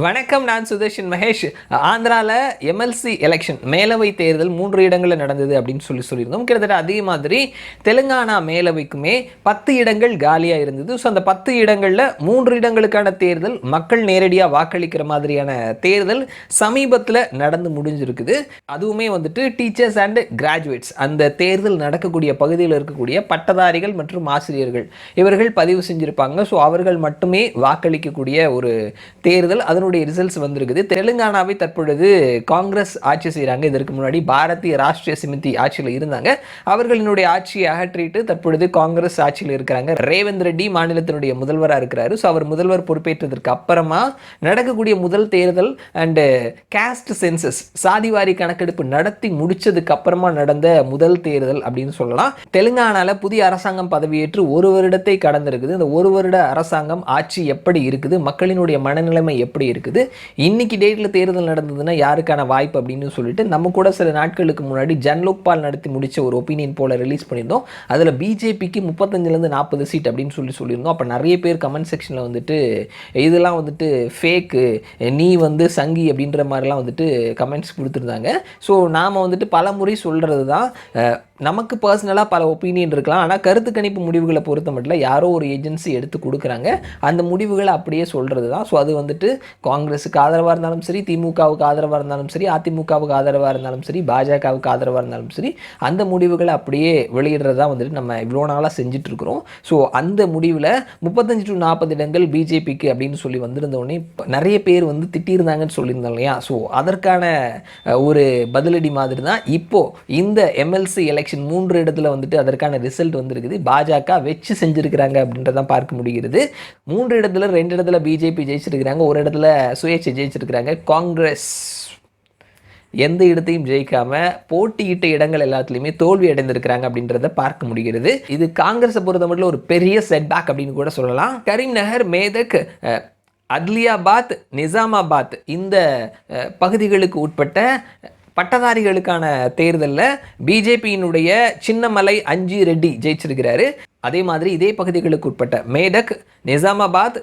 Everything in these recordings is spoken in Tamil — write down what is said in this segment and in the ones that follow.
வணக்கம் நான் சுதர்ஷன் மகேஷ். ஆந்திராவில் எம்எல்சி எலெக்ஷன் மேலவை தேர்தல் மூன்று இடங்களில் நடந்தது அப்படின்னு சொல்லி சொல்லியிருந்தோம். கிட்டத்தட்ட அதே மாதிரி தெலுங்கானா மேலவைக்குமே பத்து இடங்கள் காலியாக இருந்தது. ஸோ அந்த பத்து இடங்களில் மூன்று இடங்களுக்கான தேர்தல் மக்கள் நேரடியாக வாக்களிக்கிற மாதிரியான தேர்தல் சமீபத்தில் நடந்து முடிஞ்சிருக்குது. அதுவுமே வந்துட்டு டீச்சர்ஸ் அண்ட் கிராஜுவேட்ஸ் அந்த தேர்தல் நடக்கக்கூடிய பகுதியில் இருக்கக்கூடிய பட்டதாரிகள் மற்றும் ஆசிரியர்கள். இவர்கள் பதிவு செஞ்சுருப்பாங்க. ஸோ அவர்கள் மட்டுமே வாக்களிக்கக்கூடிய ஒரு தேர்தல். அது அதனுடைய ரிசல்ட்ஸ் வந்திருக்குது. தெலுங்கானாவை தற்பொழுது காங்கிரஸ் ஆட்சி செய்கிறாங்க இதற்கு முன்னாடி பாரதிய ராஷ்டிரிய சமிதி ஆட்சியில் இருந்தாங்க. அவர்களினுடைய ஆட்சியை அகற்றிட்டு தற்பொழுது காங்கிரஸ் ஆட்சியில் இருக்கிறாங்க. ரேவந்த் ரெட்டி மாநிலத்தினுடைய முதல்வராக இருக்கிறாரு. ஸோ அவர் முதல்வர் பொறுப்பேற்றதற்கு அப்புறமா நடக்கக்கூடிய முதல் தேர்தல் அண்டு கேஸ்ட் சென்சஸ் சாதிவாரி கணக்கெடுப்பு நடத்தி முடிச்சதுக்கு அப்புறமா நடந்த முதல் தேர்தல் அப்படின்னு சொல்லலாம். தெலுங்கானால புதிய அரசாங்கம் பதவியேற்று ஒரு வருடத்தை கடந்திருக்குது. இந்த ஒரு வருட அரசாங்கம் ஆட்சி எப்படி இருக்குது? மக்களினுடைய மனநிலைமை எப்படி இருக்குது. இன்னைக்கு டேட்டில் தேர்தல் நடந்ததுன்னா யாருக்கான வாய்ப்பு அப்படின்னு சொல்லிட்டு நம்ம கூட சில நாட்களுக்கு முன்னாடி ஜன்லோக்பால் நடத்தி முடிச்ச ஒரு ஒப்பீனியன் போல ரிலீஸ் பண்ணியிருந்தோம். அதில் பிஜேபிக்கு முப்பத்தஞ்சுலேருந்து நாற்பது சீட் அப்படின்னு சொல்லி சொல்லியிருந்தோம். அப்போ நிறைய பேர் கமெண்ட் செக்ஷனில் வந்துட்டு இதெல்லாம் வந்துட்டு ஃபேக்கு நீ வந்து சங்கி அப்படின்ற மாதிரிலாம் வந்துட்டு கமெண்ட்ஸ் கொடுத்துருந்தாங்க. ஸோ நாம் வந்துட்டு பல முறை சொல்கிறது தான் நமக்கு பர்சனலாக பல ஒப்பீனியன் இருக்கலாம். ஆனால் கருத்து கணிப்பு முடிவுகளை பொறுத்த மட்டும் யாரோ ஒரு ஏஜென்சி எடுத்து கொடுக்குறாங்க. அந்த முடிவுகளை அப்படியே சொல்கிறது தான். ஸோ அது வந்துட்டு காங்கிரஸுக்கு ஆதரவாக இருந்தாலும் சரி திமுகவுக்கு ஆதரவாக இருந்தாலும் சரி அதிமுகவுக்கு ஆதரவாக இருந்தாலும் சரி பாஜகவுக்கு ஆதரவாக இருந்தாலும் சரி அந்த முடிவுகளை அப்படியே வெளியிடுறதா வந்துட்டு நம்ம இவ்வளோ நாளாக செஞ்சுட்டு இருக்கிறோம். ஸோ அந்த முடிவில் முப்பத்தஞ்சு டு நாற்பது இடங்கள் பிஜேபிக்கு அப்படின்னு சொல்லி வந்திருந்தோடனே நிறைய பேர் வந்து திட்டியிருந்தாங்கன்னு சொல்லியிருந்தோம் இல்லையா? ஸோ அதற்கான ஒரு பதிலடி மாதிரி தான் இப்போது இந்த எம்எல்சி எலெக்ஷன் மூன்று இடத்துல வந்துட்டு அதற்கான ரிசல்ட் வந்திருக்குது. பாஜக வச்சு செஞ்சுருக்கிறாங்க அப்படின்றதான் பார்க்க முடிகிறது. மூன்று இடத்துல ரெண்டு இடத்துல பிஜேபி ஜெயிச்சிருக்கிறாங்க. ஒரு இடத்துல சுயேட்சை ஜெயிச்சிருக்கிறாங்க. காங்கிரஸ் எந்த இடத்தையும் ஜெயிக்காம போட்டியிட்ட இடங்கள் எல்லாத்துலேயுமே தோல்வி அடைந்திருக்கிறாங்க அப்படின்றத பார்க்க முடிகிறது. இது காங்கிரஸை பொறுத்த மட்டும் ஒரு பெரிய செட்பேக் அப்படின்னு கூட சொல்லலாம். கரீம்நகர் மேதக் அத்லியாபாத் நிசாமாபாத் இந்த பகுதிகளுக்கு உட்பட்ட பட்டதாரிகளுக்கான தேர்தலில் பிஜேபியினுடைய சின்னமலை அஞ்சி ரெட்டி ஜெயிச்சிருக்கிறாரு. அதே மாதிரி இதே பகுதிகளுக்கு உட்பட்ட மேதக் நிசாமாபாத்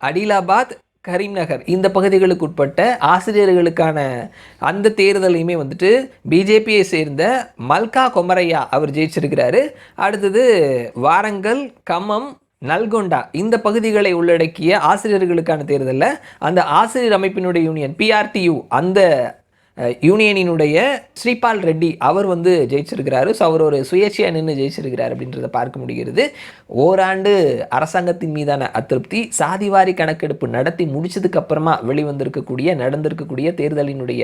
அடிலாபாத் கரீம்நகர். இந்த பகுதிகளுக்கு உட்பட்ட ஆசிரியர்களுக்கான அந்த தேர்தலையுமே வந்துட்டு பிஜேபியை சேர்ந்த மல்கா கொமரையா அவர் ஜெயிச்சிருக்கிறாரு. அடுத்தது வாரங்கல் கம்மம் நல்கொண்டா இந்த பகுதிகளை உள்ளடக்கிய ஆசிரியர்களுக்கான தேர்தலில் அந்த ஆசிரியர் அமைப்பினுடைய யூனியன் பிஆர்டியு அந்த யூனியனினுடைய ஸ்ரீபால் ரெட்டி அவர் வந்து ஜெயிச்சிருக்கிறாரு. ஸோ அவர் ஒரு சுயேட்சையாக நின்று ஜெயிச்சிருக்கிறார் அப்படின்றத பார்க்க முடிகிறது. ஓராண்டு அரசாங்கத்தின் மீதான அதிருப்தி சாதிவாரி கணக்கெடுப்பு நடத்தி முடிச்சதுக்கு அப்புறமா வெளிவந்திருக்கக்கூடிய நடந்திருக்கக்கூடிய தேர்தலினுடைய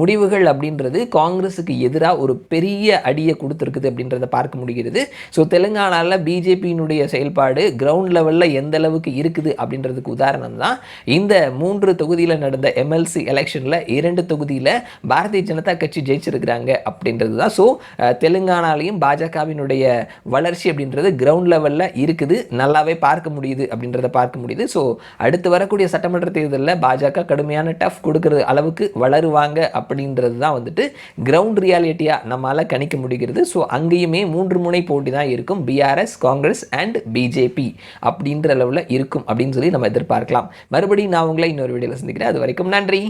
முடிவுகள் அப்படின்றது காங்கிரஸுக்கு எதிராக ஒரு பெரிய அடியை கொடுத்துருக்குது அப்படின்றத பார்க்க முடிகிறது. ஸோ தெலுங்கானாவில் பிஜேபியினுடைய செயல்பாடு கிரவுண்ட் லெவலில் எந்த அளவுக்கு இருக்குது அப்படின்றதுக்கு உதாரணம் தான் இந்த மூன்று தொகுதியில் நடந்த எம்எல்சி எலெக்ஷனில் இரண்டு தொகுதியில் பாரதிய ஜனதா கட்சி ஜெயிச்சிருக்கிறாங்க அப்படின்றது தான். ஸோ தெலுங்கானாலையும் பாஜகவினுடைய வளர்ச்சி அப்படின்றது கிரவுண்ட் லெவலில் இருக்குது. நல்லாவே பார்க்க முடியுது அப்படின்றத பார்க்க முடியுது. ஸோ அடுத்து வரக்கூடிய சட்டமன்ற தேர்தலில் பாஜக கடுமையான டஃப் கொடுக்கறது அளவுக்கு வளருவாங்க அப்படின்றது தான் வந்துட்டு கிரவுண்ட் ரியாலிட்டியாக நம்மளால் கணிக்க முடிகிறது. ஸோ அங்கேயுமே மூன்று முனை போட்டி தான் இருக்கும். பிஆர்எஸ் காங்கிரஸ் அண்ட் பிஜேபி அப்படின்ற அளவில் இருக்கும் அப்படின்னு சொல்லி நம்ம எதிர்பார்க்கலாம். மறுபடியும் நான் உங்களை இன்னொரு வீடியோவில் சந்திக்கிறேன். அது வரைக்கும் நன்றி.